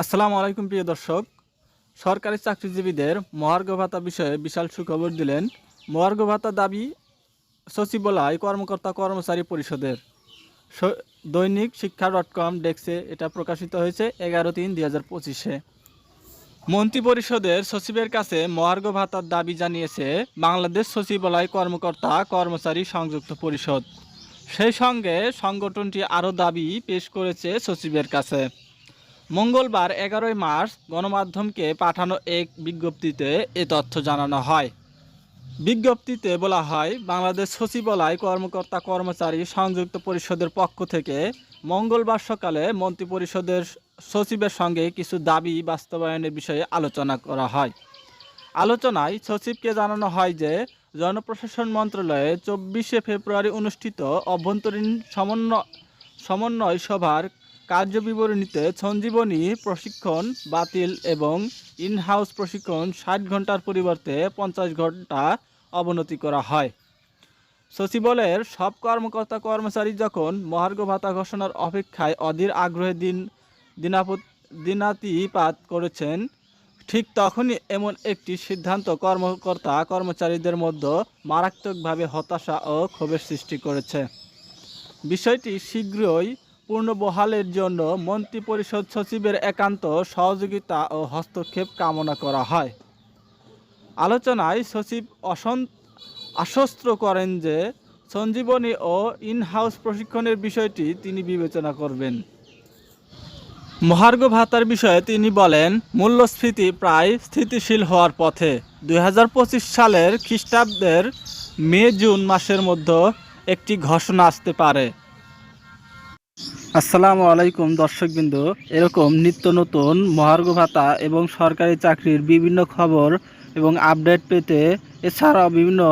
আসসালামু আলাইকুম, প্রিয় দর্শক। সরকারি চাকরিজীবীদের মহার্ঘ ভাতা বিষয়ে বিশাল সুখবর দিলেন মহার্ঘ ভাতা দাবি সচিবালয় কর্মকর্তা কর্মচারী পরিষদের। দৈনিক শিক্ষা ডট কম ডেস্কে এটা প্রকাশিত হয়েছে এগারো তিন দুই হাজার পঁচিশে। মন্ত্রিপরিষদের সচিবের কাছে মহার্ঘ ভাতার দাবি জানিয়েছে বাংলাদেশ সচিবালয় কর্মকর্তা কর্মচারী সংযুক্ত পরিষদ। সেই সঙ্গে সংগঠনটি আরও দাবি পেশ করেছে সচিবের কাছে। মঙ্গলবার এগারোই মার্চ গণমাধ্যমকে পাঠানো এক বিজ্ঞপ্তিতে এ তথ্য জানানো হয়। বিজ্ঞপ্তিতে বলা হয়, বাংলাদেশ সচিবালয় কর্মকর্তা কর্মচারী সংযুক্ত পরিষদের পক্ষ থেকে মঙ্গলবার সকালে মন্ত্রিপরিষদের সচিবের সঙ্গে কিছু দাবি বাস্তবায়নের বিষয়ে আলোচনা করা হয়। আলোচনায় সচিবকে জানানো হয় যে, জনপ্রশাসন মন্ত্রণালয়ে চব্বিশে ফেব্রুয়ারি অনুষ্ঠিত অভ্যন্তরীণ সমন্বয় সমন্বয় সভার কার্যবিবরণীতে সঞ্জীবনী প্রশিক্ষণ বাতিল এবং ইন হাউস প্রশিক্ষণ ষাট ঘণ্টার পরিবর্তে পঞ্চাশ ঘণ্টা অবনতি করা হয়। সচিবালয়ের সব কর্মকর্তা কর্মচারী যখন মহার্ঘ ভাতা ঘোষণার অপেক্ষায় অধীর আগ্রহে দিন দিনাপত দিনাতিপাত করেছেন, ঠিক তখনই এমন একটি সিদ্ধান্ত কর্মকর্তা কর্মচারীদের মধ্যে মারাত্মকভাবে হতাশা ও ক্ষোভের সৃষ্টি করেছে। বিষয়টি শীঘ্রই পূর্ণবহালের জন্য মন্ত্রিপরিষদ সচিবের একান্ত সহযোগিতা ও হস্তক্ষেপ কামনা করা হয়। আলোচনায় সচিব অসন আশ্বস্ত করেন যে সঞ্জীবনী ও ইন হাউস প্রশিক্ষণের বিষয়টি তিনি বিবেচনা করবেন। মহার্ঘ ভাতার বিষয়ে তিনি বলেন, মূল্যস্ফীতি প্রায় স্থিতিশীল হওয়ার পথে। দু হাজার পঁচিশ সালের খ্রিস্টাব্দের মে জুন মাসের মধ্যে একটি ঘোষণা আসতে পারে। আসসালামু আলাইকুম, দর্শকবৃন্দ। এরকম নিত্য নতুন মহার্ঘ ভাতা এবং সরকারি চাকরির বিভিন্ন খবর এবং আপডেট পেতে, এছাড়াও বিভিন্ন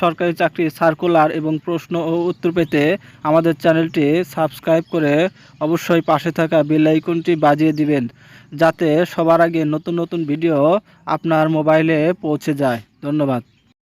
সরকারি চাকরির সার্কুলার এবং প্রশ্ন ও উত্তর পেতে আমাদের চ্যানেলটি সাবস্ক্রাইব করে অবশ্যই পাশে থাকা বেল আইকনটি বাজিয়ে দিবেন, যাতে সবার আগে নতুন নতুন ভিডিও আপনার মোবাইলে পৌঁছে যায়। ধন্যবাদ।